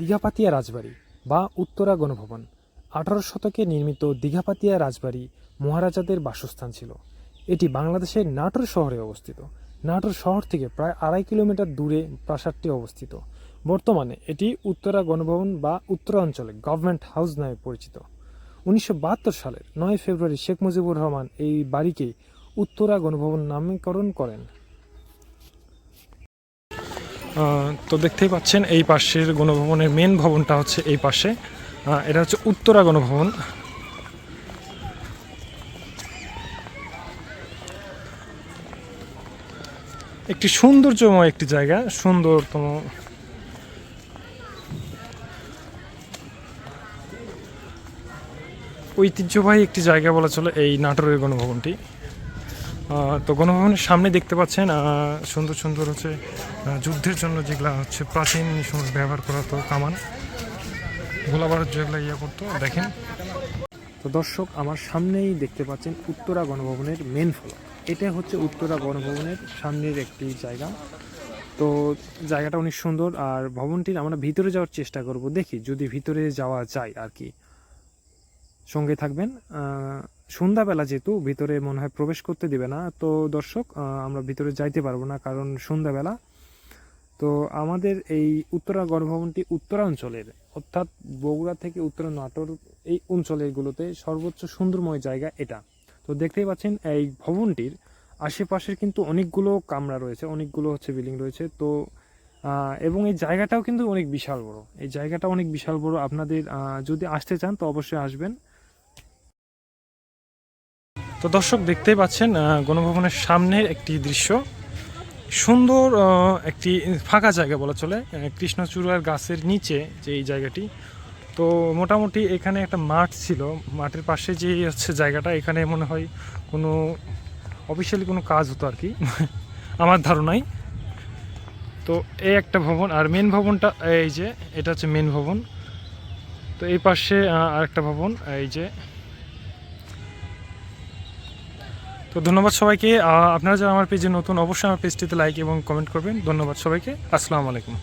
দীঘাপাতিয়া রাজবাড়ি বা উত্তরা গণভবন। আঠারো শতকে নির্মিত দীঘাপাতিয়া রাজবাড়ি মহারাজাদের বাসস্থান ছিল। এটি বাংলাদেশের নাটোর শহরে অবস্থিত। নাটোর শহর থেকে প্রায় আড়াই কিলোমিটার দূরে প্রাসাদটি অবস্থিত। বর্তমানে এটি উত্তরা গণভবন বা উত্তরাঞ্চলে গভর্নমেন্ট হাউস নামে পরিচিত। উনিশশো বাহাত্তর সালের নয় ফেব্রুয়ারি শেখ মুজিবুর রহমান এই বাড়িকে উত্তরা গণভবন নামকরণ করেন। তো দেখতেই পাচ্ছেন এই পাশের গণভবনের মেন ভবনটা হচ্ছে এই পাশে। এটা হচ্ছে উত্তরা গণভবন। একটি সৌন্দর্যময় একটি জায়গা, সুন্দরতম। ঐতিহ্যবাহী একটি জায়গা বলা চলে এই নাটোরের গণভবনটি। তো গণভবনের সামনে দেখতে পাচ্ছেন সুন্দর সুন্দর হচ্ছে যুদ্ধের জন্য যেগুলা হচ্ছে প্রাচীন সময় ব্যবহার করা হতো কামান। গোলাবারুদ যেগুলো ইয়ে করতো, দেখেন। তো দর্শক, আমার সামনেই দেখতে পাচ্ছেন উত্তরা গণভবনের মেন ফলক। এটা হচ্ছে উত্তরা গণভবনের সামনের একটি জায়গা। তো জায়গাটা অনেক সুন্দর, আর ভবনটির আমরা ভিতরে যাওয়ার চেষ্টা করব, দেখি যদি ভিতরে যাওয়া যায় আর কি। সঙ্গে থাকবেন। সন্ধ্যাবেলা যেহেতু ভিতরে মনে হয় প্রবেশ করতে দিবে না, তো দর্শক আমরা ভিতরে যাইতে পারব না কারণ সন্ধ্যাবেলা। তো আমাদের এই উত্তরা গণভবনটি উত্তরাঞ্চলের অর্থাৎ বগুড়া থেকে উত্তর নাটোর এই অঞ্চলেরগুলোতে সর্বোচ্চ সুন্দরময় জায়গা এটা। তো দেখতেই পাচ্ছেন, এই ভবনটির আশেপাশের কিন্তু অনেকগুলো কামরা রয়েছে, অনেকগুলো হচ্ছে বিল্ডিং রয়েছে। তো এবং এই জায়গাটাও কিন্তু অনেক বিশাল বড়। এই জায়গাটা অনেক বিশাল বড়। আপনাদের যদি আসতে চান তো অবশ্যই আসবেন। তো দর্শক দেখতেই পাচ্ছেন গণভবনের সামনের একটি দৃশ্য। সুন্দর একটি ফাঁকা জায়গা বলা চলে কৃষ্ণচূড়ার গাছের নিচে যে এই জায়গাটি। তো মোটামুটি এখানে একটা মাঠ ছিল। মাঠের পাশে যে হচ্ছে জায়গাটা এখানে মনে হয় কোনো অফিসিয়ালি কোনো কাজ হতো আর কি আমার ধারণাই তো এই একটা ভবন আর মেন ভবনটা এই যে এটা হচ্ছে মেন ভবন। তো এই পাশে আহ, আরেকটা ভবন এই যে তো ধন্যবাদ সবাইকে। আপনারা যারা আমার পেজে নতুন, অবশ্যই আমার পেজটিতে লাইক এবং কমেন্ট করবেন। ধন্যবাদ সবাইকে। আসসালামু আলাইকুম।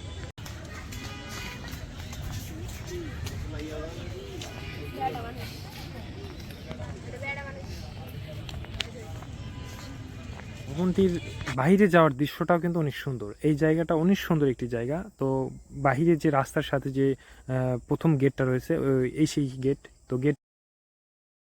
ভবনটির বাইরে যাওয়ার দৃশ্যটাও কিন্তু অনেক সুন্দর। এই জায়গাটা অনেক সুন্দর একটি জায়গা। তো বাহিরে যে রাস্তার সাথে যে প্রথম গেটটা রয়েছে এই সেই গেট তো গেট